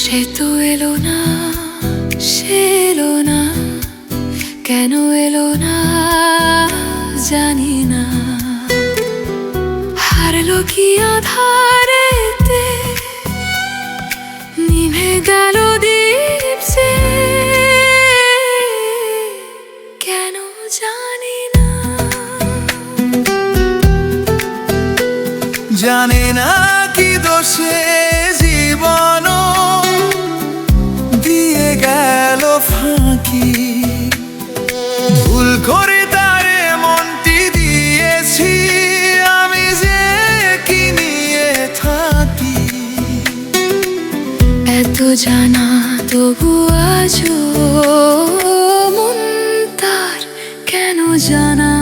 সে তো এলো না, সে এলো না, কেন এলো না জানি না। হারলো কি আধারেতে জানে না কি দোষে জীবন। দিয়ে গেল ফাঁকি। ভুল করে তারে মনটি দিয়েছি, আমি যে কি নিয়ে থাকি। এত জানা, তবু আজও মন তার কেন জানা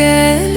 গেল